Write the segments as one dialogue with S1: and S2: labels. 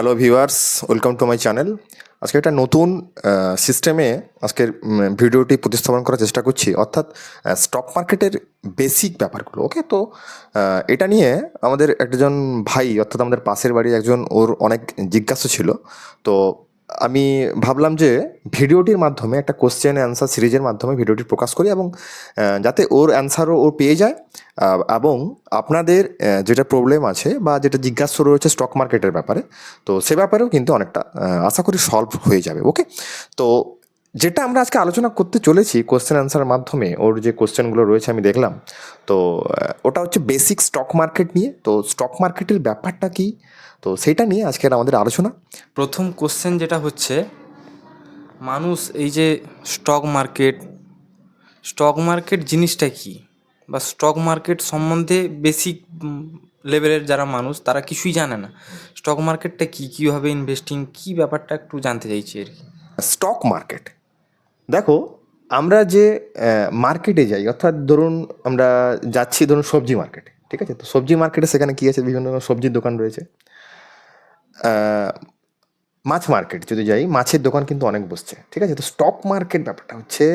S1: Hello viewers welcome to my channel আজকে একটা নতুন সিস্টেমে আজকের ভিডিওটি প্রতিস্থাপন করার চেষ্টা করছি। অর্থাৎ স্টক মার্কেটের বেসিক ব্যাপারগুলো ওকে তো এটা নিয়ে আমাদের একজন ভাই, অর্থাৎ আমাদের পাশের বাড়ির একজন, ওর অনেক জিজ্ঞাসা ছিল। তো আমি ভাবলাম যে ভিডিওটির মাধ্যমে, একটা কোশ্চেন অ্যান্সার সিরিজের মাধ্যমে ভিডিওটি প্রকাশ করি এবং যাতে ওর অ্যান্সারও ও পেয়ে যায় এবং আপনাদের যেটা প্রবলেম আছে বা যেটা জিজ্ঞাসা রয়েছে স্টক মার্কেটের ব্যাপারে, তো সে ব্যাপারেও কিন্তু অনেকটা আশা করি সলভ হয়ে যাবে ওকে তো যেটা আমরা আজকে আলোচনা করতে চলেছি কোশ্চেন অ্যান্সারের মাধ্যমে, ওর যে কোশ্চেনগুলো রয়েছে আমি দেখলাম, তো ওটা হচ্ছে বেসিক স্টক মার্কেট নিয়ে, তো স্টক মার্কেটের ব্যাপারটা কি? তো সেটা নিয়ে আজকের আমাদের আলোচনা।
S2: প্রথম কোশ্চেন যেটা হচ্ছে মানুষ এই যে স্টক মার্কেট স্টক মার্কেট জিনিসটা কি? বা স্টক মার্কেট সম্বন্ধে বেসিক লেভেলের যারা মানুষ তারা কিছুই জানে না। স্টক মার্কেটটা কি? কীভাবে ইনভেস্টিং কি ব্যাপারটা একটু জানতে চাইছি আর কি।
S1: স্টক মার্কেট দেখো আমরা যে মার্কেটে যাই অর্থাৎ ধরুন আমরা যাচ্ছি ধরুন সবজি মার্কেটে ঠিক আছে? তো সবজি মার্কেটে সেখানে কী আছে? বিভিন্ন সবজির দোকান রয়েছে। মাছ মার্কেট যদি যাই, মাছের দোকান কিন্তু অনেক বসছে, ঠিক আছে? তো স্টক মার্কেট ব্যাপারটা হচ্ছে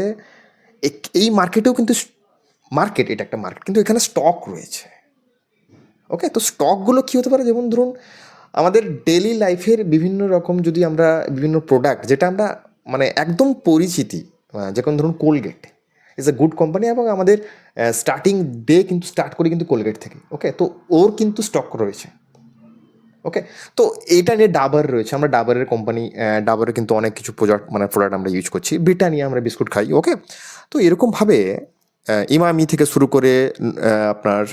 S1: এই মার্কেটেও কিন্তু মার্কেট এটা একটা মার্কেট কিন্তু এখানে স্টক রয়েছে ওকে তো স্টকগুলো কী হতে পারে? যেমন ধরুন, আমাদের ডেলি লাইফের বিভিন্ন রকম যদি আমরা বিভিন্ন প্রোডাক্ট যেটা আমরা মানে একদম পরিচিতি যেমন ধরুন Colgate is a good company এবং আমাদের স্টার্টিং ডে কিন্তু স্টার্ট করি কিন্তু কোলগেট থেকে ওকে তো ওর কিন্তু স্টক রয়েছে। ওকে তো এটা নিয়ে ডাবার রয়েছে। আমরা ডাবারের কোম্পানি ডাবারের কিন্তু অনেক কিছু প্রোডাক্ট মানে প্রোডাক্ট আমরা ইউজ করছি। ব্রিটানিয়া আমরা বিস্কুট খাই ওকে তো এরকমভাবে ইমামি থেকে শুরু করে আপনার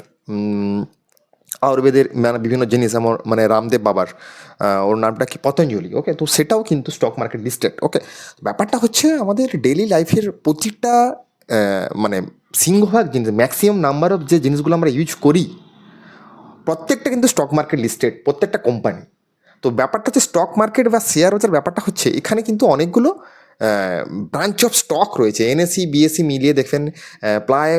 S1: আয়ুর্বেদের মানে বিভিন্ন জিনিস আমার মানে রামদেব বাবার ওর নামটা কি? পতঞ্জলি ওকে তো সেটাও কিন্তু স্টক মার্কেট লিস্টেড ওকে ব্যাপারটা হচ্ছে আমাদের ডেলি লাইফের প্রতিটা মানে সিংহভাগ জিনিস ম্যাক্সিমাম নাম্বার অফ যে জিনিসগুলো আমরা ইউজ করি প্রত্যেকটা কিন্তু স্টক মার্কেট লিস্টেড প্রত্যেকটা কোম্পানি তো ব্যাপারটা হচ্ছে স্টক মার্কেট বা শেয়ার বাজার ব্যাপারটা হচ্ছে, এখানে কিন্তু অনেকগুলো ব্রাঞ্চ অফ স্টক রয়েছে। এনএসসি বিএসসি মিলিয়ে দেখবেন প্রায়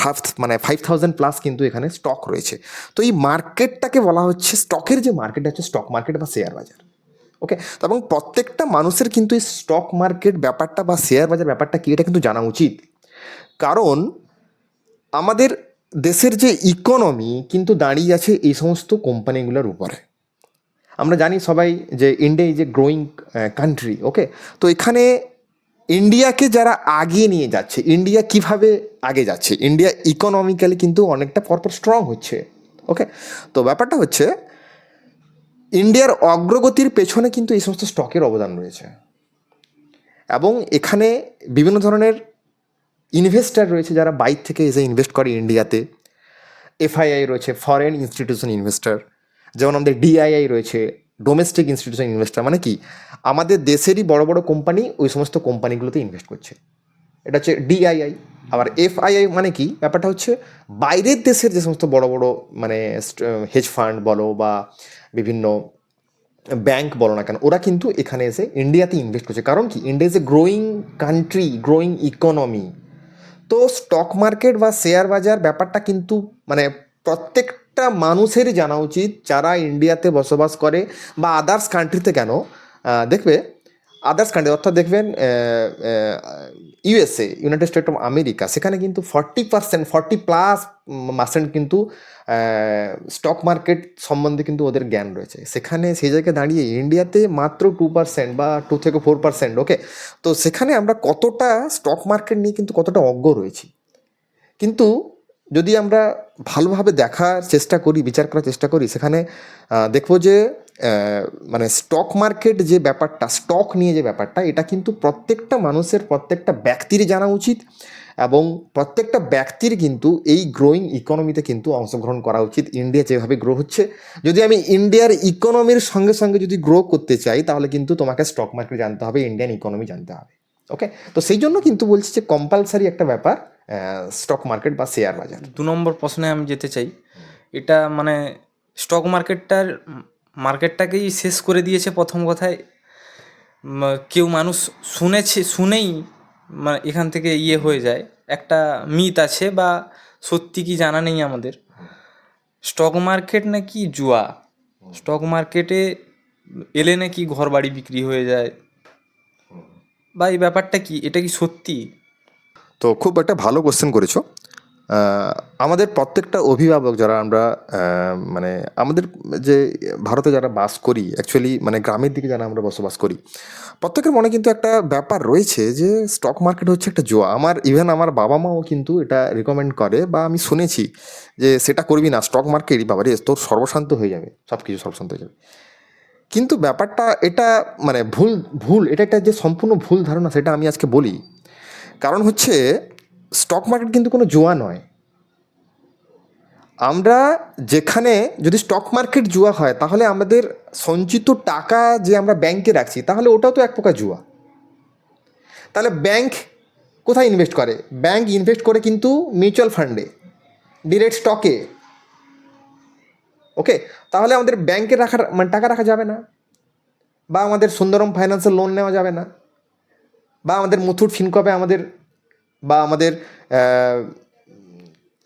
S1: ফাইভ মানে ফাইভ থাউজেন্ড প্লাস কিন্তু এখানে স্টক রয়েছে। তো এই মার্কেটটাকে বলা হচ্ছে স্টকের যে মার্কেট হচ্ছে স্টক মার্কেট বা শেয়ার বাজার। ওকে এবং প্রত্যেকটা মানুষের কিন্তু এই স্টক মার্কেট ব্যাপারটা বা শেয়ার বাজার ব্যাপারটা কি, এটা কিন্তু জানা উচিত। কারণ আমাদের দেশের যে ইকোনমি কিন্তু দাঁড়িয়ে আছে এই সমস্ত কোম্পানিগুলোর উপরে। আমরা জানি সবাই যে India is a growing country okay তো এখানে ইন্ডিয়াকে যারা আগিয়ে নিয়ে যাচ্ছে ইন্ডিয়া কীভাবে আগে যাচ্ছে? ইন্ডিয়া ইকোনমিক্যালি কিন্তু অনেকটা পরপর স্ট্রং হচ্ছে ওকে তো ব্যাপারটা হচ্ছে ইন্ডিয়ার অগ্রগতির পেছনে কিন্তু এই সমস্ত স্টকের অবদান রয়েছে। এবং এখানে বিভিন্ন ধরনের ইনভেস্টার রয়েছে যারা বাইর থেকে এসে ইনভেস্ট করে ইন্ডিয়াতে এফআইআই রয়েছে ফরেন ইনস্টিটিউশন ইনভেস্টার যেমন আমাদের ডিআইআই রয়েছে ডোমেস্টিক ইনস্টিটিউশন ইনভেস্টার মানে কি? আমাদের দেশেরই বড় বড় কোম্পানি ওই সমস্ত কোম্পানিগুলোতে ইনভেস্ট করছে। এটা হচ্ছে ডিআইআই আবার এফআইআই মানে কি? ব্যাপারটা হচ্ছে বাইরের দেশের যে সমস্ত বড় বড় মানে হেজ ফান্ড বলো বা বিভিন্ন ব্যাংক বলো না কেন, ওরা কিন্তু এখানে এসে ইন্ডিয়াতে ইনভেস্ট করছে। কারণ কি? India is a growing country growing economy তো স্টক মার্কেট বা শেয়ার বাজার ব্যাপারটা কিন্তু মানে প্রত্যেকটা মানুষেরই জানা উচিত যারা ইন্ডিয়াতে বসবাস করে বা আদার্স কান্ট্রিতে কেন। দেখবে আদার্স কান্ট্রি অর্থাৎ দেখবেন USA United State of America সেখানে কিন্তু forty percent forty plus percent কিন্তু স্টক মার্কেট সম্বন্ধে কিন্তু ওদের জ্ঞান রয়েছে। সেখানে সেই জায়গায় দাঁড়িয়ে ইন্ডিয়াতে মাত্র টু পার্সেন্ট বা টু থেকে ফোর পার্সেন্ট ওকে তো সেখানে আমরা কতটা স্টক মার্কেট নিয়ে কিন্তু কতটা অজ্ঞ রয়েছি। কিন্তু যদি আমরা ভালোভাবে দেখার চেষ্টা করি, বিচার করার চেষ্টা করি, সেখানে দেখব যে মানে স্টক মার্কেট যে ব্যাপারটা স্টক নিয়ে যে ব্যাপারটা, এটা কিন্তু প্রত্যেকটা মানুষের, প্রত্যেকটা ব্যক্তির জানা উচিত এবং প্রত্যেকটা ব্যক্তির কিন্তু এই গ্রোয়িং ইকোনমিতে কিন্তু অংশগ্রহণ করা উচিত। ইন্ডিয়া যেভাবে গ্রো হচ্ছে, যদি আমি ইন্ডিয়ার ইকোনমির সঙ্গে সঙ্গে যদি গ্রো করতে চাই, তাহলে কিন্তু তোমাকে স্টক মার্কেট জানতে হবে ইন্ডিয়ান ইকোনমি জানতে হবে। ওকে তো সেই জন্য কিন্তু বলছি যে কম্পালসারি একটা ব্যাপার স্টক মার্কেট বা শেয়ার বাজার।
S2: দু নম্বর প্রশ্নে আমি যেতে চাই, এটা মানে স্টক মার্কেটটার মার্কেটটাকেই শেষ করে দিয়েছে প্রথম কথায়। কেউ মানুষ শুনেছে, শুনেই মানে এখান থেকে ইয়ে হয়ে যায়। একটা মিথ আছে বা সত্যি কি জানা নেই আমাদের। স্টক মার্কেট নাকি জুয়া? স্টক মার্কেটে এলে নাকি ঘর বাড়ি বিক্রি হয়ে যায়। বা এই ব্যাপারটা কি? এটা কি সত্যি?
S1: তো খুব একটা ভালো কোশ্চেন করেছ। আমাদের প্রত্যেকটা অভিভাবক যারা আমরা মানে আমাদের যে ভারতে যারা বাস করি অ্যাকচুয়ালি মানে গ্রামের দিকে যারা আমরা বসবাস করি, প্রত্যেকের মনে কিন্তু একটা ব্যাপার রয়েছে যে স্টক মার্কেট হচ্ছে একটা জোয়া। আমার ইভেন আমার বাবা মাও কিন্তু এটা রেকমেন্ড করে বা আমি শুনেছি যে সেটা করবি না স্টক মার্কেট বাবা রে তোর সর্বশান্ত হয়ে যাবে সব কিছু সর্বশান্ত হয়ে যাবে। কিন্তু ব্যাপারটা এটা মানে ভুল ভুল, এটা একটা যে সম্পূর্ণ ভুল ধারণা, সেটা আমি আজকে বলি। কারণ হচ্ছে স্টক মার্কেট কিন্তু কোনো জুয়া নয়। আমরা যেখানে যদি স্টক মার্কেট জুয়া হয়, তাহলে আমাদের সঞ্চিত টাকা যে আমরা ব্যাংকে রাখছি, তাহলে ওটাও তো এক প্রকার জুয়া। তাহলে ব্যাংক কোথায় ইনভেস্ট করে? ব্যাংক ইনভেস্ট করে কিন্তু মিউচুয়াল ফান্ডে ডিরেক্ট স্টকে ওকে তাহলে আমাদের ব্যাংকে রাখার মানে টাকা রাখা যাবে না। বা আমাদের সুন্দরম ফাইন্যান্সের লোন নেওয়া যাবে না। বা আমাদের মুথুট ফিনকপে আমাদের বা আমাদের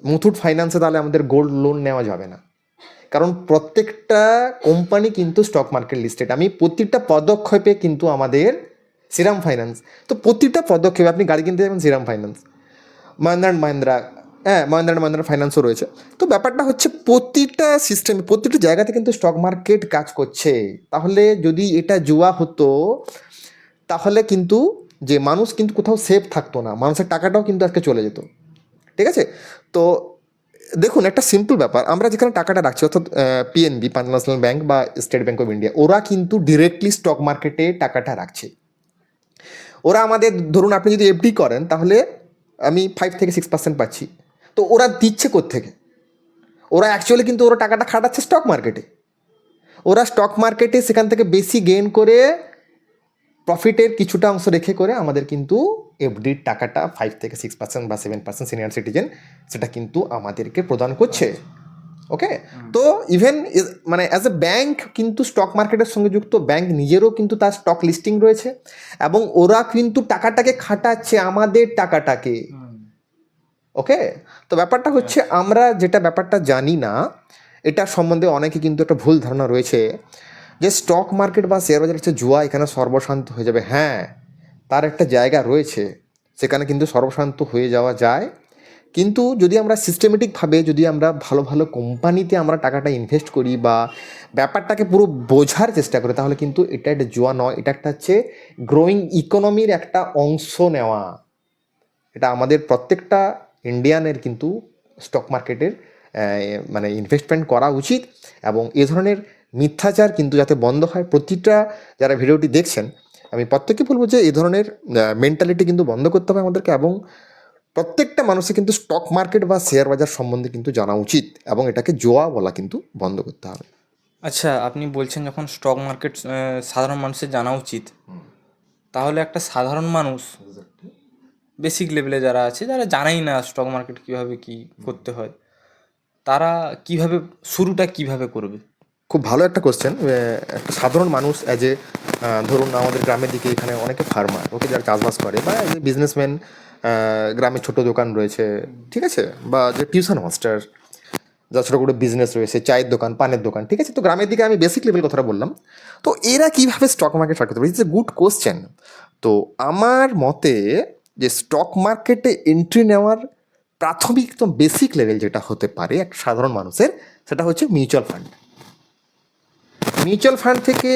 S1: মুথুট ফাইন্যান্সে তাহলে আমাদের গোল্ড লোন নেওয়া যাবে না। কারণ প্রত্যেকটা কোম্পানি কিন্তু স্টক মার্কেট লিস্টেড। আমি প্রতিটা পদক্ষেপে কিন্তু আমাদের শ্রীরাম ফাইন্যান্স। তো প্রতিটা পদক্ষেপে আপনি গাড়ি কিনতে যাবেন শ্রীরাম ফাইন্যান্স। মহেন্দ্র অ্যান্ড মহেন্দ্রা হ্যাঁ মহেন্দ্র অ্যান্ড মহেন্দ্রা ফাইন্যান্সও রয়েছে। তো ব্যাপারটা হচ্ছে প্রতিটা সিস্টেমে প্রতিটা জায়গাতে কিন্তু স্টক মার্কেট কাজ করছে। তাহলে যদি এটা জুয়া হতো, তাহলে কিন্তু যে মানুষ কিন্তু কোথাও সেফ থাকতো না, মানুষের টাকাটাও কিন্তু আজকে চলে যেত। ঠিক আছে? তো দেখুন, একটা সিম্পল ব্যাপার, আমরা যেখানে টাকাটা রাখছি, অর্থাৎ পিএনবি পাঞ্জাব ন্যাশনাল ব্যাংক বা স্টেট ব্যাংক অফ ইন্ডিয়া ওরা কিন্তু ডিরেক্টলি স্টক মার্কেটে টাকাটা রাখছে। ওরা আমাদের, ধরুন আপনি যদি এফডি করেন, তাহলে আমি ফাইভ থেকে সিক্স পার্সেন্ট পাচ্ছি। তো ওরা দিচ্ছে থেকে ওরা অ্যাকচুয়ালি কিন্তু ওরা টাকাটা খাটাচ্ছে স্টক মার্কেটে ওরা স্টক মার্কেটে সেখান থেকে বেশি গেইন করে প্রফিটের কিছুটা অংশ রেখে করে আমাদের কিন্তু এফডির টাকাটা ফাইভ থেকে সিক্স পার্সেন্ট বা সেভেন পার্সেন্ট সিনিয়র সিটিজেন সেটা কিন্তু আমাদেরকে প্রদান করছে। ওকে তো ইভেন মানে অ্যাজ এ ব্যাংক কিন্তু স্টক মার্কেটের সঙ্গে যুক্ত ব্যাংক নিজেরও কিন্তু তার স্টক লিস্টিং রয়েছে এবং ওরা কিন্তু টাকাটাকে খাটাচ্ছে আমাদের টাকাটাকে। ওকে তো ব্যাপারটা হচ্ছে আমরা যেটা ব্যাপারটা জানি না এটা সম্বন্ধে অনেকে কিন্তু একটা ভুল ধারণা রয়েছে। যে স্টক মার্কেট বা শেয়ার বাজার হচ্ছে, জুয়া এখানে সর্বশান্ত হয়ে যাবে। হ্যাঁ তার একটা জায়গা রয়েছে, সেখানে কিন্তু সর্বশান্ত হয়ে যাওয়া যায়। কিন্তু যদি আমরা সিস্টেমেটিকভাবে যদি আমরা ভালো ভালো কোম্পানিতে আমরা টাকাটা ইনভেস্ট করি বা ব্যাপারটাকে পুরো বোঝার চেষ্টা করি, তাহলে কিন্তু এটা একটা জুয়া নয়, এটা একটা হচ্ছে গ্রোয়িং ইকোনমির একটা অংশ নেওয়া। এটা আমাদের প্রত্যেকটা ইন্ডিয়ানের কিন্তু স্টক মার্কেটের মানে ইনভেস্টমেন্ট করা উচিত এবং এ ধরনের মিথ্যাচার কিন্তু যাতে বন্ধ হয় প্রতিটা যারা ভিডিওটি দেখছেন আমি প্রত্যেককে বলব যে এই ধরনের মেন্টালিটি কিন্তু বন্ধ করতে হবে আমাদেরকে এবং প্রত্যেকটা মানুষের কিন্তু স্টক মার্কেট বা শেয়ার বাজার সম্বন্ধে কিন্তু জানা উচিত এবং এটাকে জোয়া বলা কিন্তু বন্ধ করতে হবে।
S2: আচ্ছা আপনি বলছেন যখন স্টক মার্কেট সাধারণ মানুষের জানা উচিত তাহলে একটা সাধারণ মানুষ বেসিক লেভেলে যারা আছে যারা জানাই না স্টক মার্কেট কীভাবে কী করতে হয় তারা কীভাবে শুরুটা কীভাবে করবে?
S1: খুব ভালো একটা কোশ্চেন একটা সাধারণ মানুষ অ্যাজ এ ধরুন আমাদের গ্রামের দিকে এখানে অনেকে ফার্মার ওকে যারা চাষবাস করে বা বিজনেসম্যান গ্রামে ছোট দোকান রয়েছে, ঠিক আছে? বা যে টিউশন মাস্টার যা ছোটো করে বিজনেস রয়েছে, চায়ের দোকান, পানের দোকান, ঠিক আছে? তো গ্রামের দিকে আমি বেসিক লেভেল কথাটা বললাম। তো এরা কীভাবে স্টক মার্কেট স্টার্ট করতে পারে? ইটস এ গুড কোশ্চেন তো আমার মতে যে স্টক মার্কেটে এন্ট্রি নেওয়ার প্রাথমিক একদম বেসিক লেভেল যেটা হতে পারে এক সাধারণ মানুষের, সেটা হচ্ছে মিউচুয়াল ফান্ড মিউচুয়াল ফান্ড থেকে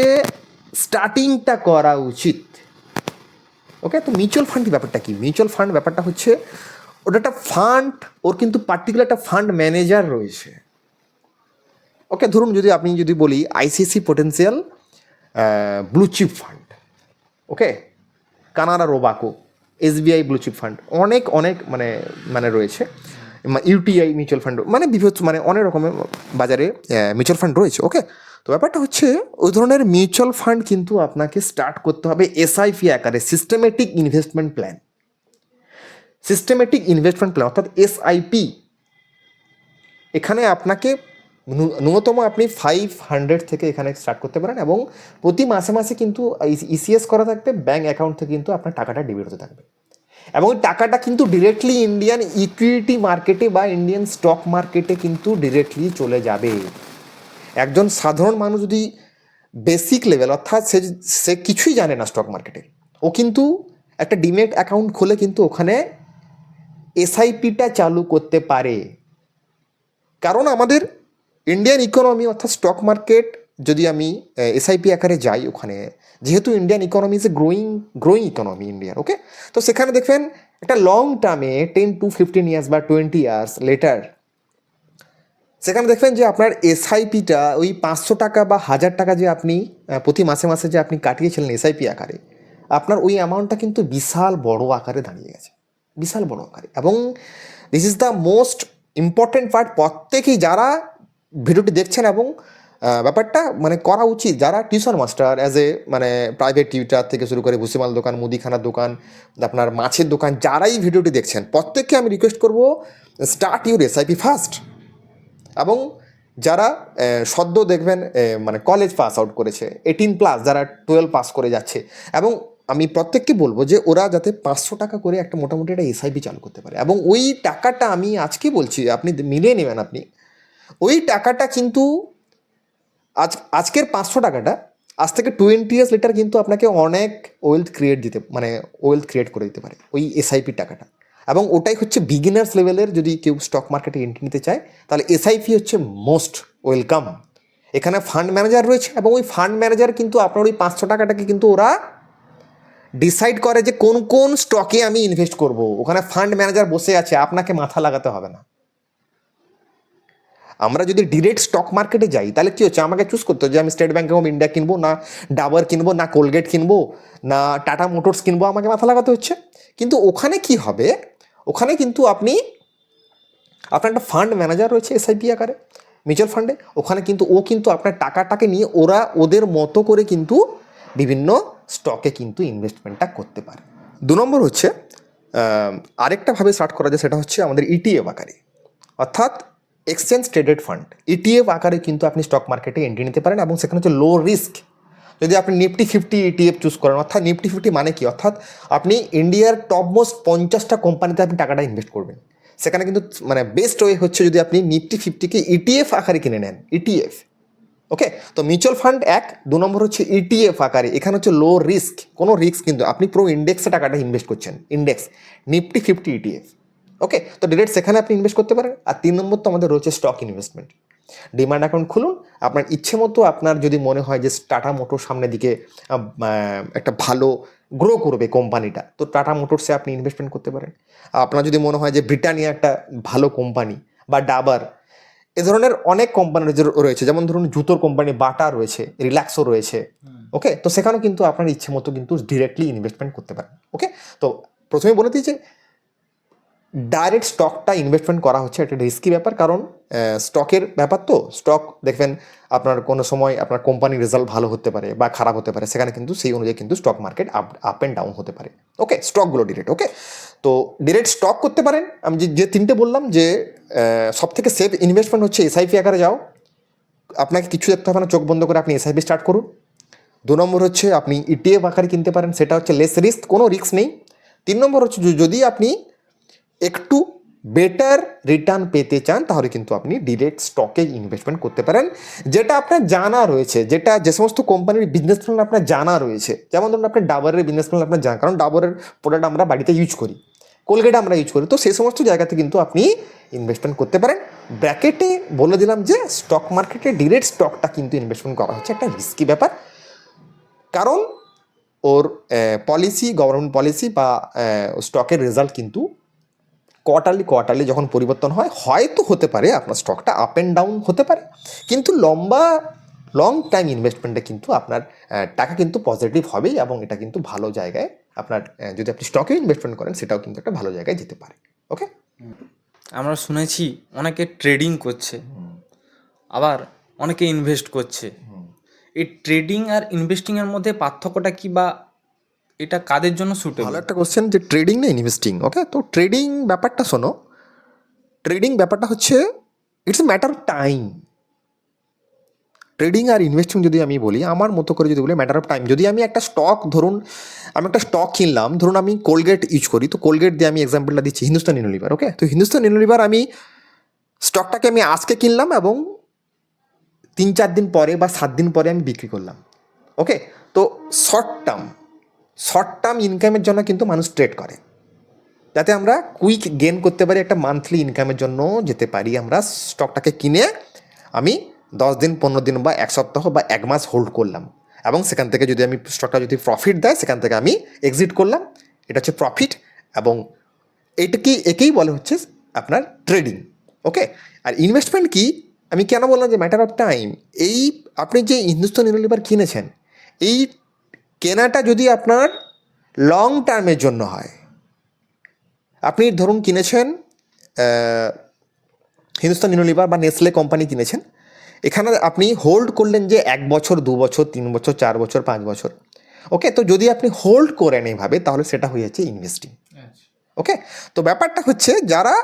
S1: স্টার্টিংটা করা উচিত। ওকে তো মিউচুয়াল ফান্ড ব্যাপারটা কি? মিউচুয়াল ফান্ড ব্যাপারটা হচ্ছে, ওটা একটা ফান্ড, ওর কিন্তু পার্টিকুলার একটা ফান্ড ম্যানেজার রয়েছে। ওকে ধরুন যদি আপনি যদি বলি ICC potential blue chip fund okay Canada Robeco SBI blue chip fund অনেক অনেক মানে মানে রয়েছে। ইউটিআই মিউচুয়াল ফান্ড মানে বিভিন্ন মানে অনেক রকমের বাজারে মিউচুয়াল ফান্ড রয়েছে। ওকে তো ব্যাপারটা হচ্ছে ওই ধরনের মিউচুয়াল ফান্ড কিন্তু আপনাকে স্টার্ট করতে হবে এসআইপি আকারে systematic investment plan systematic investment plan অর্থাৎ এসআইপি এখানে আপনাকে ন্যূ- ন্যূনতম আপনি ফাইভ হান্ড্রেড থেকে এখানে স্টার্ট করতে পারেন এবং প্রতি মাসে মাসে কিন্তু ইসিএস করা থাকবে ব্যাঙ্ক অ্যাকাউন্ট থেকে কিন্তু আপনার টাকাটা ডিবিট হতে থাকবে। এবং টাকাটা কিন্তু ডিরেক্টলি ইন্ডিয়ান ইকুইটি মার্কেটে বা ইন্ডিয়ান স্টক মার্কেটে কিন্তু ডিরেক্টলি চলে যাবে। একজন সাধারণ মানুষ যদি বেসিক লেভেল অর্থাৎ সে সে কিছুই জানে না স্টক মার্কেটে ও কিন্তু একটা ডিমেট অ্যাকাউন্ট খুলে কিন্তু ওখানে এসআইপিটা চালু করতে পারে। কারণ আমাদের ইন্ডিয়ান ইকোনমি অর্থাৎ স্টক মার্কেট যদি আমি এসআইপি আকারে যাই ওখানে, যেহেতু Indian economy is a growing growing economy ইন্ডিয়ার ওকে তো সেখানে দেখবেন একটা লং টার্মে টেন টু ফিফটিন ইয়ার্স বা টোয়েন্টি ইয়ার্স লেটার সেখানে দেখবেন যে আপনার এসআইপিটা ওই পাঁচশো টাকা বা হাজার টাকা যে আপনি প্রতি মাসে মাসে যে আপনি কাটিয়েছিলেন এসআইপি আকারে, আপনার ওই অ্যামাউন্টটা কিন্তু বিশাল বড় আকারে দাঁড়িয়ে গেছে। বিশাল বড় আকারে। এবং this is the most important part প্রত্যেকেই যারা ভিডিওটি দেখছেন এবং ব্যাপারটা মানে করা উচিত, যারা টিউশন মাস্টার অ্যাজ এ মানে প্রাইভেট টিউটার থেকে শুরু করে ভুসিমাল দোকান, মুদিখানার দোকান, আপনার মাছের দোকান, যারাই ভিডিওটি দেখছেন, প্রত্যেককে আমি রিকোয়েস্ট করব স্টার্ট ইউর এসআইপি ফার্স্ট এবং যারা সদ্য দেখবেন মানে কলেজ পাস আউট করেছে এইটিন প্লাস যারা টুয়েলভ পাস করে যাচ্ছে, এবং আমি প্রত্যেককে বলব যে ওরা যাতে পাঁচশো টাকা করে একটা মোটামুটি একটা এসআইপি চালু করতে পারে। এবং ওই টাকাটা আমি আজকে বলছি, আপনি মিলিয়ে নেবেন আপনি, ওই টাকাটা কিন্তু আজ, আজকের পাঁচশো টাকাটা, আজ থেকে টোয়েন্টি ইয়ার্স লিটার কিন্তু আপনাকে অনেক ওয়েলথ ক্রিয়েট দিতে মানে ওয়েলথ ক্রিয়েট করে দিতে পারে, ওই এসআইপি টাকাটা। এবং ওটাই হচ্ছে বিগিনার্স লেভেলের যদি কেউ স্টক মার্কেটে এন্ট্রি নিতে চায়, তাহলে এসআইপি হচ্ছে মোস্ট ওয়েলকাম এখানে ফান্ড ম্যানেজার রয়েছে এবং ওই ফান্ড ম্যানেজার কিন্তু আপনার ওই পাঁচশো টাকাটাকে কিন্তু ওরা ডিসাইড করে যে কোন কোন স্টকে আমি ইনভেস্ট করব। ওখানে ফান্ড ম্যানেজার বসে আছে, আপনাকে মাথা লাগাতে হবে না। আমরা যদি ডিরেক্ট স্টক মার্কেটে যাই, তাহলে কী হচ্ছে? আমাকে চুজ করতে হচ্ছে যে আমি স্টেট ব্যাঙ্ক অফ ইন্ডিয়া কিনবো না ডাবার কিনবো না কোলগেট কিনবো না টাটা মোটরস কিনবো, আমাকে মাথা লাগাতে হচ্ছে। কিন্তু ওখানে কি হবে? ওখানে কিন্তু আপনি, আপনার একটা ফান্ড ম্যানেজার রয়েছে এসআইপি আকারে মিউচুয়াল ফান্ডে ওখানে কিন্তু ও কিন্তু আপনার টাকাটাকে নিয়ে ওরা ওদের মতো করে কিন্তু বিভিন্ন স্টকে কিন্তু ইনভেস্টমেন্টটা করতে পারে। দু নম্বর হচ্ছে আরেকটাভাবে স্টার্ট করা যায় সেটা হচ্ছে আমাদের ইটিএফ আকারে। অর্থাৎ এক্সচেঞ্জ ট্রেডেড ফান্ড ইটিএফ আকারে কিন্তু আপনি স্টক মার্কেটে এন্ট্রি নিতে পারেন এবং সেখানে হচ্ছে লো রিস্ক যদি আপনি নিফটি ফিফটি ইটিএফ চুজ করেন, অর্থাৎ নিফটি ফিফটি মানে কি? অর্থাৎ আপনি ইন্ডিয়ার টপ মোস্ট পঞ্চাশটা কোম্পানিতে আপনি টাকাটা ইনভেস্ট করবেন। সেখানে কিন্তু মানে বেস্ট ওয়ে হচ্ছে যদি আপনি নিফটি ফিফটিকে ইটিএফ আকারে কিনে নেন ইটিএফ ওকে তো মিউচুয়াল ফান্ড এক, দু নম্বর হচ্ছে ইটিএফ আকারে। এখানে হচ্ছে লো রিস্ক কোনো রিস্ক কিন্তু, আপনি পুরো ইন্ডেক্সে টাকাটা ইনভেস্ট করছেন index Nifty fifty ETF okay তো ডিরেক্ট সেখানে আপনি ইনভেস্ট করতে পারেন। আর তিন নম্বর তো আমাদের রয়েছে স্টক ইনভেস্টমেন্ট ডিমান্ড অ্যাকাউন্ট খুলুন আপনার ইচ্ছে মতো আপনার যদি মনে হয় যে টাটা মোটর সামনের দিকে একটা ভালো গ্রো করবে কোম্পানিটা তো টাটা মোটরসে আপনি ইনভেস্টমেন্ট করতে পারেন। আপনার যদি মনে হয় যে ব্রিটানিয়া একটা ভালো কোম্পানি বা ডাবার এ ধরনের অনেক কোম্পানি রয়েছে যেমন ধরুন জুতোর কোম্পানি বাটা রয়েছে রিল্যাক্সও রয়েছে ওকে তো সেখানেও কিন্তু আপনার ইচ্ছে মতো কিন্তু ডিরেক্টলি ইনভেস্টমেন্ট করতে পারেন ওকে তো প্রথমে বলে দিই যে ডাইরেক্ট স্টকটা ইনভেস্টমেন্ট করা হচ্ছে একটা রিস্কি ব্যাপার, কারণ স্টকের ব্যাপার তো, স্টক দেখবেন আপনার কোনো সময় আপনার কোম্পানির রেজাল্ট ভালো হতে পারে বা খারাপ হতে পারে, সেখানে কিন্তু সেই অনুযায়ী কিন্তু stock market up up and down হতে পারে। ওকে স্টকগুলো ডিরেক্ট ওকে তো ডিরেক্ট স্টক করতে পারেন, আমি যে যে তিনটে বললাম যে সব থেকে সেফ ইনভেস্টমেন্ট হচ্ছে এসআইপি আকারে যাও। আপনাকে কিছু দেখতে হবে না, চোখ বন্ধ করে আপনি এসআইপি স্টার্ট করুন। দু নম্বর হচ্ছে আপনি ইটিএফ আকারে কিনতে পারেন, সেটা হচ্ছে লেস রিস্ক কোনো রিস্ক নেই। তিন নম্বর হচ্ছে যদি আপনি একটু বেটার রিটার্ন পেতে চান, তাহলে কিন্তু আপনি ডিরেক্ট স্টকে ইনভেস্টমেন্ট করতে পারেন। যেটা আপনার জানা রয়েছে, যেটা যে সমস্ত কোম্পানির বিজনেস প্ল্যান আপনার জানা রয়েছে। যেমন ধরুন আপনার ডাবরের বিজনেস প্ল্যান আপনার জানা, কারণ ডাবরের প্রোডাক্ট আমরা বাড়িতে ইউজ করি কোলগেট আমরা ইউজ করি। তো সেই সমস্ত জায়গাতে কিন্তু আপনি ইনভেস্টমেন্ট করতে পারেন। ব্র্যাকেটে বলে দিলাম যে স্টক মার্কেটে ডিরেক্ট স্টকটা কিন্তু ইনভেস্টমেন্ট করা হচ্ছে। একটা রিস্কি ব্যাপার। কারণ ওর পলিসি গভর্নমেন্ট পলিসি বা স্টকের রেজাল্ট কিন্তু কোয়ার্টারলি কোয়ার্টারলি যখন পরিবর্তন হয় হয়তো হতে পারে আপনার স্টকটা আপ অ্যান্ড ডাউন হতে পারে। কিন্তু লম্বা লং টাইম ইনভেস্টমেন্টে কিন্তু আপনার টাকা কিন্তু পজিটিভ হবেই এবং এটা কিন্তু ভালো জায়গায় আপনার যদি আপনি স্টকে ইনভেস্টমেন্ট করেন সেটাও কিন্তু একটা ভালো জায়গায় যেতে পারে। ওকে
S2: আমরা শুনেছি অনেকে ট্রেডিং করছে আবার অনেকে ইনভেস্ট করছে। এই ট্রেডিং আর ইনভেস্টিংয়ের মধ্যে পার্থক্যটা কি বা এটা কাদের জন্য সুটেবল ভালো
S1: একটা কোশ্চেন যে ট্রেডিং না ইনভেস্টিং ওকে তো ট্রেডিং ব্যাপারটা শোনো। ট্রেডিং ব্যাপারটা হচ্ছে it's a matter of time trading R investing যদি আমি বলি, আমার মতো করে যদি বলি ম্যাটার অফ টাইম যদি আমি একটা স্টক ধরুন, আমি একটা স্টক কিনলাম, ধরুন আমি কোলগেট ইউজ করি, তো কোলগেট দিয়ে আমি এক্সাম্পলটা দিচ্ছি হিন্দুস্তান ইউনিলিভার ওকে তো হিন্দুস্তান ইউনিলিভার আমি স্টকটাকে আমি আজকে কিনলাম এবং তিন চার দিন পরে বা সাত দিন পরে আমি বিক্রি করলাম ওকে তো শর্ট টার্ম শর্ট টার্ম ইনকামের জন্য কিন্তু মানুষ ট্রেড করে। যাতে আমরা কুইক গেন করতে পারি একটা মান্থলি ইনকামের জন্য, যেতে পারি আমরা স্টকটাকে কিনে আমি দশ দিন, পনেরো দিন বা এক সপ্তাহ বা এক মাস হোল্ড করলাম। এবং সেখান থেকে যদি আমি স্টকটা যদি প্রফিট দেয়, সেখান থেকে আমি এক্সিট করলাম। এটা হচ্ছে প্রফিট এবং এটাকে, একেই বলে হচ্ছে আপনার ট্রেডিং ওকে আর ইনভেস্টমেন্ট কি? আমি কেন বললাম যে ম্যাটার অফ টাইম এই আপনি যে হিন্দুস্তান ইউনিলিভার কিনেছেন, এই কেনাটা যদি আপনার লং টার্মের জন্য হয়। আপনি ধরুন কিনেছেন হিন্দুস্তান ইউনিলিভার বা নেসলে কোম্পানি কিনেছেন। এখানে আপনি হোল্ড করলেন যে এক বছর দু বছর তিন বছর চার বছর পাঁচ বছর। ওকে তো যদি আপনি হোল্ড করেন এইভাবে তাহলে সেটা হয়ে যাচ্ছে ইনভেস্টিং ওকে তো ব্যাপারটা হচ্ছে যারা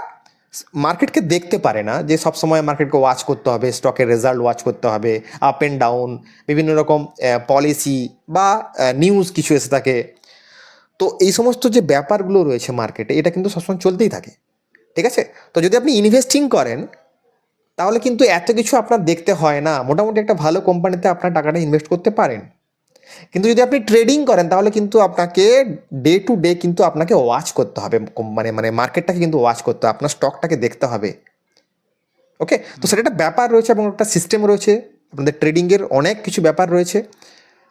S1: মার্কেটকে দেখতে পারে না যে সব সময় মার্কেটকে ওয়াচ করতে হবে স্টকের রেজাল্ট ওয়াচ করতে হবে আপ অ্যান্ড ডাউন বিভিন্ন রকম পলিসি বা নিউজ কিছু এসে থাকে। তো এই সমস্ত যে ব্যাপারগুলো রয়েছে মার্কেটে এটা কিন্তু সবসময় চলতেই থাকে। ঠিক আছে? তো যদি আপনি ইনভেস্টিং করেন, তাহলে কিন্তু এত কিছু আপনার দেখতে হয় না। মোটামুটি একটা ভালো কোম্পানিতে আপনার টাকাটা ইনভেস্ট করতে পারেন। কিন্তু যদি আপনি ট্রেডিং করেন, তাহলে কিন্তু আপনাকে ডে টু ডে কিন্তু আপনাকে ওয়াচ করতে হবে। মানে মানে মার্কেটটাকে কিন্তু ওয়াচ করতে হবে। আপনার স্টকটাকে দেখতে হবে। ওকে তো সেটা একটা ব্যাপার রয়েছে এবং একটা সিস্টেম রয়েছে। আপনাদের ট্রেডিংয়ের অনেক কিছু ব্যাপার রয়েছে।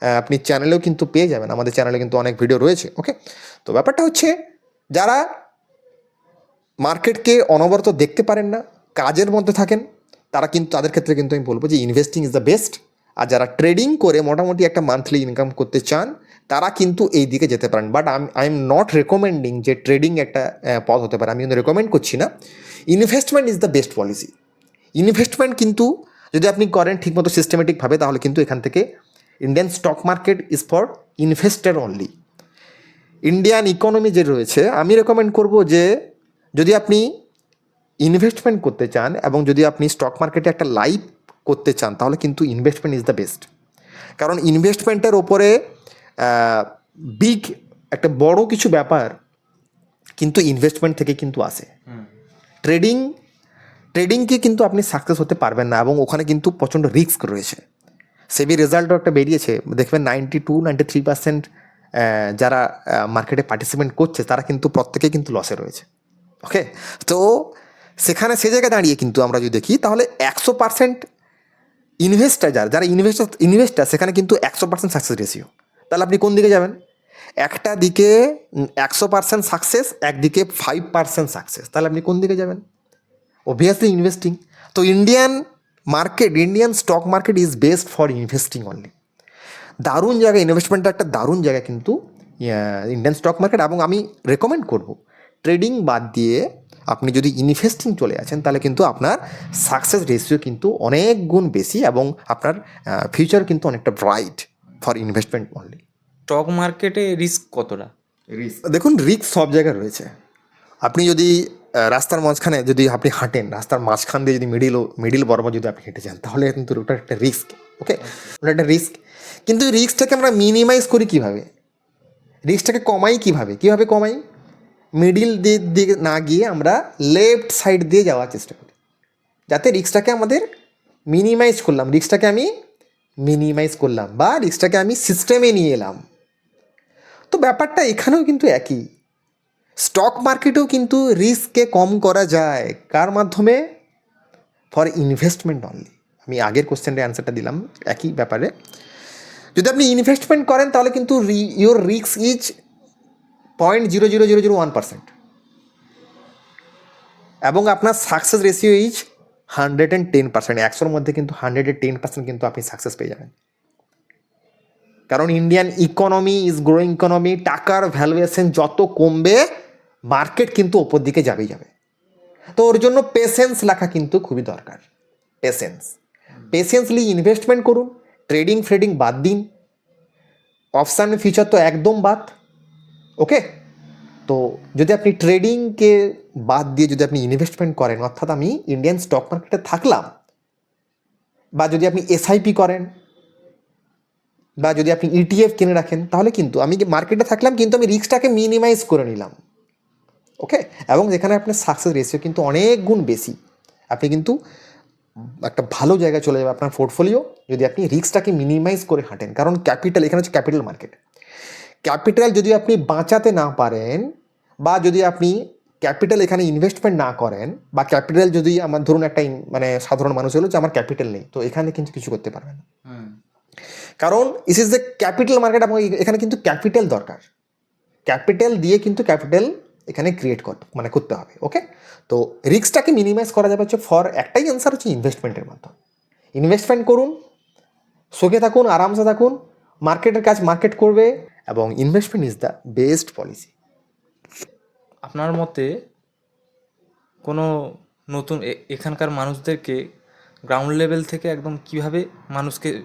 S1: আপনি চ্যানেলেও কিন্তু পেয়ে যাবেন। আমাদের চ্যানেলে কিন্তু অনেক ভিডিও রয়েছে। ওকে তো ব্যাপারটা হচ্ছে, যারা মার্কেটকে অনবরত দেখতে পারেন না, কাজের মধ্যে থাকেন, তারা কিন্তু তাদের ক্ষেত্রে কিন্তু আমি বলব যে ইনভেস্টিং ইজ দ্য বেস্ট আর যারা ট্রেডিং করে মোটামুটি একটা মান্থলি ইনকাম করতে চান, তারা কিন্তু এই দিকে যেতে পারেন। But I I am not recommending যে ট্রেডিং একটা পথ হতে পারে। আমি কিন্তু রেকমেন্ড করছি না। Investment is the best policy investment কিন্তু যদি আপনি করেন ঠিকমতো সিস্টেমেটিকভাবে তাহলে কিন্তু এখান থেকে Indian stock market is for investor only Indian economy যে রয়েছে, আমি রেকমেন্ড করব যে যদি আপনি ইনভেস্টমেন্ট করতে চান এবং যদি আপনি স্টক মার্কেটে একটা লাইভ করতে চান তাহলে কিন্তু ইনভেস্টমেন্ট ইজ দ্য বেস্ট কারণ ইনভেস্টমেন্টের ওপরে বিগ একটা বড় কিছু ব্যাপার কিন্তু ইনভেস্টমেন্ট থেকে কিন্তু আসে। ট্রেডিং ট্রেডিংকে কিন্তু আপনি সাকসেস হতে পারবেন না এবং ওখানে কিন্তু প্রচণ্ড রিস্ক রয়েছে। সেবি রেজাল্টও একটা বেরিয়েছে দেখবেন ninety two ninety three percent যারা মার্কেটে পার্টিসিপেন্ট করছে তারা কিন্তু প্রত্যেকেই কিন্তু লসে রয়েছে। ওকে তো সেখানে সে জায়গায় দাঁড়িয়ে কিন্তু আমরা যদি দেখি তাহলে একশো পার্সেন্ট ইনভেস্টার যারা যারা ইনভেস্টার ইনভেস্টার সেখানে কিন্তু একশো পার্সেন্ট সাকসেস রেশিও তাহলে আপনি কোন দিকে যাবেন? একটা দিকে একশো পার্সেন্ট সাকসেস একদিকে ফাইভ পার্সেন্ট সাকসেস তাহলে আপনি কোন দিকে যাবেন? অবভিয়াসলি ইনভেস্টিং তো Indian market Indian stock market is best for investing only দারুণ জায়গা ইনভেস্টমেন্টটা একটা দারুণ জায়গা কিন্তু ইন্ডিয়ান স্টক মার্কেট এবং আমি রেকমেন্ড করব ট্রেডিং বাদ দিয়ে আপনি যদি ইনভেস্টিং চলে আছেন তাহলে কিন্তু আপনার সাকসেস রেশিও কিন্তু অনেক গুণ বেশি এবং আপনার ফিউচার কিন্তু অনেকটা bright for investment only
S2: stock মার্কেটে রিস্ক কতটা?
S1: রিস্ক দেখুন রিস্ক সব জায়গায় রয়েছে। আপনি যদি রাস্তার মাঝখানে যদি আপনি হাঁটেন রাস্তার মাঝখান দিয়ে যদি মিডিল মিডিল বরাবর যদি আপনি হেঁটে যান তাহলে কিন্তু ওটা একটা রিস্ক ওকে ওটা একটা রিস্ক কিন্তু রিস্কটাকে আমরা মিনিমাইজ করি কীভাবে? রিস্কটাকে কমাই কীভাবে? কীভাবে কমাই? মিডিল দিয়ে দিকে না গিয়ে আমরা লেফট সাইড দিয়ে যাওয়ার চেষ্টা করি। যাতে রিক্সটাকে আমাদের মিনিমাইজ করলাম। রিক্সটাকে আমি মিনিমাইজ করলাম বা রিক্সটাকে আমি সিস্টেমে নিয়ে এলাম। তো ব্যাপারটা এখানেও কিন্তু একই। স্টক মার্কেটেও কিন্তু রিস্ককে কম করা যায়। কার মাধ্যমে? ফর ইনভেস্টমেন্ট অনলি আমি আগের কোশ্চেনের অ্যান্সারটা দিলাম একই ব্যাপারে। যদি আপনি ইনভেস্টমেন্ট করেন তাহলে কিন্তু your risk is point zero zero zero zero one percent. এবং আপনার success ratio is hundred and ten percent একশোর মধ্যে কিন্তু হান্ড্রেড অ্যান্ড টেন পার্সেন্ট কিন্তু আপনি সাকসেস পেয়ে যাবেন। কারণ Indian economy is growing economy টাকার ভ্যালুয়েশন যত কমবে মার্কেট কিন্তু ওপর দিকে যাবেই যাবে। তো ওর জন্য পেশেন্স রাখা কিন্তু খুবই দরকার। পেশেন্স পেশেন্সলি ইনভেস্টমেন্ট করুন ট্রেডিং ফ্রেডিং বাদ দিন। অপশান ফিউচার তো একদম বাদ। ওকে তো যদি আপনি ট্রেডিংকে বাদ দিয়ে যদি আপনি ইনভেস্টমেন্ট করেন, অর্থাৎ আমি ইন্ডিয়ান স্টক মার্কেটে থাকলাম, বা যদি আপনি এসআইপি করেন, বা যদি আপনি ইটিএফ কিনে রাখেন, তাহলে কিন্তু আমি মার্কেটে থাকলাম, কিন্তু আমি রিস্কটাকে মিনিমাইজ করে নিলাম। ওকে এবং যেখানে আপনার সাকসেস রেশিও কিন্তু অনেক গুণ বেশি। আপনি কিন্তু একটা ভালো জায়গায় চলে যাবে আপনার পোর্টফোলিও যদি আপনি রিস্কটাকে মিনিমাইজ করে হাঁটেন। কারণ ক্যাপিটাল এখানে হচ্ছে ক্যাপিটাল মার্কেট ক্যাপিটাল যদি আপনি বাঁচাতে না পারেন বা যদি আপনি ক্যাপিটাল এখানে ইনভেস্টমেন্ট না করেন বা ক্যাপিটাল যদি আমার ধরুন একটা মানে সাধারণ মানুষ হলো যে আমার ক্যাপিটাল নেই তো এখানে কিন্তু কিছু করতে পারবে না। কারণ is is the capital market এবং এখানে কিন্তু ক্যাপিটাল দরকার। ক্যাপিটাল দিয়ে কিন্তু ক্যাপিটাল এখানে ক্রিয়েট কর মানে করতে হবে ওকে তো রিস্কটাকে মিনিমাইজ করা যাবে হচ্ছে ফর একটাই অ্যান্সার হচ্ছে ইনভেস্টমেন্টের মাধ্যমে। ইনভেস্টমেন্ট করুন সুখে থাকুন আরামসে থাকুন মার্কেটের কাজ মার্কেট করবে এবং investment is the best policy
S2: আপনার মতে কোনো নতুন এখানকার মানুষদেরকে গ্রাউন্ড লেভেল থেকে একদম কীভাবে মানুষকে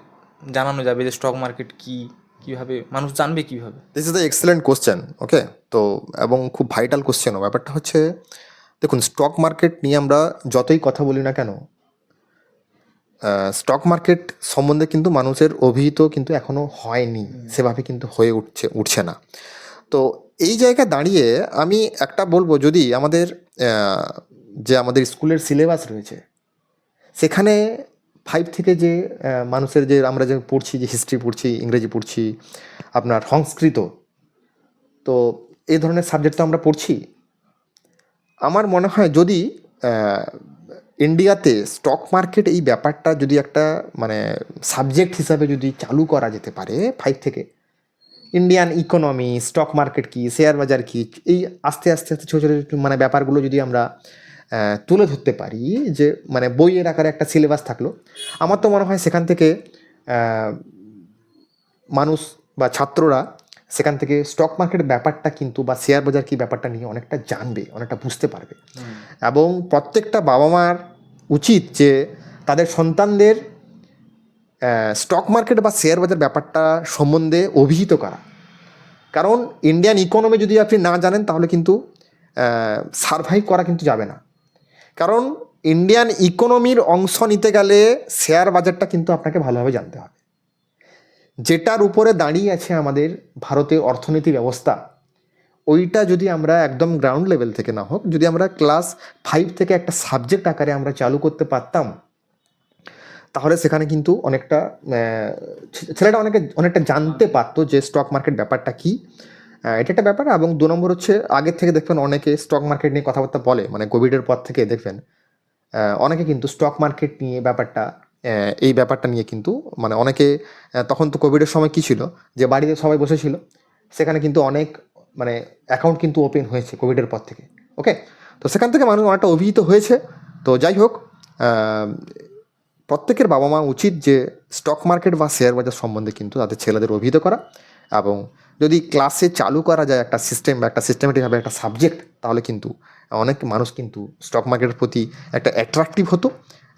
S2: জানানো যাবে যে স্টক মার্কেট কি কীভাবে মানুষ জানবে কীভাবে?
S1: This is the excellent question okay তো এবং খুব ভাইটাল কোশ্চেনও ব্যাপারটা হচ্ছে দেখুন স্টক মার্কেট নিয়ে আমরা যতই কথা বলি না কেন স্টক মার্কেট সম্বন্ধে কিন্তু মানুষের অভিহিত কিন্তু এখনও হয়নি সেভাবে কিন্তু হয়ে উঠছে উঠছে না। তো এই জায়গায় দাঁড়িয়ে আমি একটা বলব যদি আমাদের যে আমাদের স্কুলের সিলেবাস রয়েছে সেখানে ফাইভ থেকে যে মানুষের যে আমরা যে পড়ছি যে হিস্ট্রি পড়ছি ইংরেজি পড়ছি আপনার সংস্কৃত তো এই ধরনের সাবজেক্ট তো আমরা পড়ছি। আমার মনে হয় যদি ইন্ডিয়াতে স্টক মার্কেট এই ব্যাপারটা যদি একটা মানে সাবজেক্ট হিসাবে যদি চালু করা যেতে পারে ফাইভ থেকে ইন্ডিয়ান ইকোনমি স্টক মার্কেট কি শেয়ার বাজার কি, এই আস্তে আস্তে আস্তে ছোটো ছোটো মানে ব্যাপারগুলো যদি আমরা তুলে ধরতে পারি, যে মানে বইয়ের আকারে একটা সিলেবাস থাকল, আমার তো মনে হয় সেখান থেকে মানুষ বা ছাত্ররা সেখান থেকে স্টক মার্কেট ব্যাপারটা কিন্তু বা শেয়ার বাজার কি ব্যাপারটা নিয়ে অনেকটা জানবে অনেকটা বুঝতে পারবে। এবং প্রত্যেকটা বাবা মার উচিত যে তাদের সন্তানদের স্টক মার্কেট বা শেয়ার বাজার ব্যাপারটা সম্বন্ধে অভিহিত করা। কারণ ইন্ডিয়ান ইকোনমি যদি আপনি না জানেন তাহলে কিন্তু সারভাইভ করা কিন্তু যাবে না। কারণ ইন্ডিয়ান ইকোনমির অংশ নিতে গেলে শেয়ার বাজারটা কিন্তু আপনাকে ভালোভাবে জানতে হবে। যেটার উপরে দাঁড়িয়ে আছে আমাদের ভারতের অর্থনীতি ব্যবস্থা, ওইটা যদি আমরা একদম গ্রাউন্ড লেভেল থেকে না হোক, যদি আমরা ক্লাস ফাইভ থেকে একটা সাবজেক্ট আকারে আমরা চালু করতে পারতাম, তাহলে সেখানে কিন্তু অনেকটা ছেলেটা অনেকে অনেকটা জানতে পারতো যে স্টক মার্কেট ব্যাপারটা কী। এটা একটা ব্যাপার এবং দু নম্বর হচ্ছে আগের থেকে দেখবেন অনেকে স্টক মার্কেট নিয়ে কথাবার্তা বলে মানে কোভিডের পর থেকে দেখবেন অনেকে কিন্তু স্টক মার্কেট নিয়ে ব্যাপারটা এই ব্যাপারটা নিয়ে কিন্তু মানে অনেকে তখন তো কোভিডের সময় কী ছিল? যে বাড়িতে সবাই বসেছিল, সেখানে কিন্তু অনেক মানে অ্যাকাউন্ট কিন্তু ওপেন হয়েছে কোভিডের পর থেকে ওকে তো সেখান থেকে মানুষ অনেকটা অভিহিত হয়েছে। তো যাই হোক প্রত্যেকের বাবা মা উচিত যে স্টক মার্কেট বা শেয়ার বাজার সম্বন্ধে কিন্তু তাদের ছেলেদের অভিহিত করা এবং যদি ক্লাসে চালু করা যায় একটা সিস্টেম বা একটা সিস্টেমেটিকভাবে একটা সাবজেক্ট তাহলে কিন্তু অনেক মানুষ কিন্তু স্টক মার্কেটের প্রতি একটা অ্যাট্রাকটিভ হতো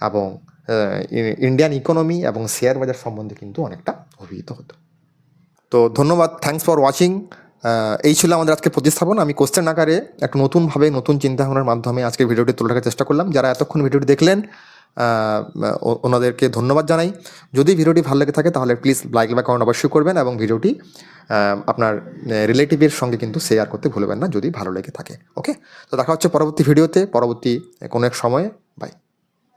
S1: এবং ইন্ডিয়ান ইকোনমি এবং শেয়ার বাজার সম্বন্ধে কিন্তু অনেকটা অভিহিত হতো। তো ধন্যবাদ থ্যাঙ্কস ফর ওয়াচিং এই ছিল আমাদের আজকে প্রতিস্থাপন। আমি কোশ্চেন আকারে একটা নতুনভাবে নতুন চিন্তাভাবনার মাধ্যমে আজকে ভিডিওটি তুলে রাখার চেষ্টা করলাম। যারা এতক্ষণ ভিডিওটি দেখলেন ওনাদেরকে ধন্যবাদ জানাই। যদি ভিডিওটি ভালো লেগে থাকে, তাহলে প্লিজ লাইক বা কমেন্ট অবশ্যই করবেন এবং ভিডিওটি আপনার রিলেটিভের সঙ্গে কিন্তু শেয়ার করতে ভুলবেন না যদি ভালো লেগে থাকে। ওকে তো দেখা হচ্ছে পরবর্তী ভিডিওতে, পরবর্তী কোনো এক সময়ে। বাই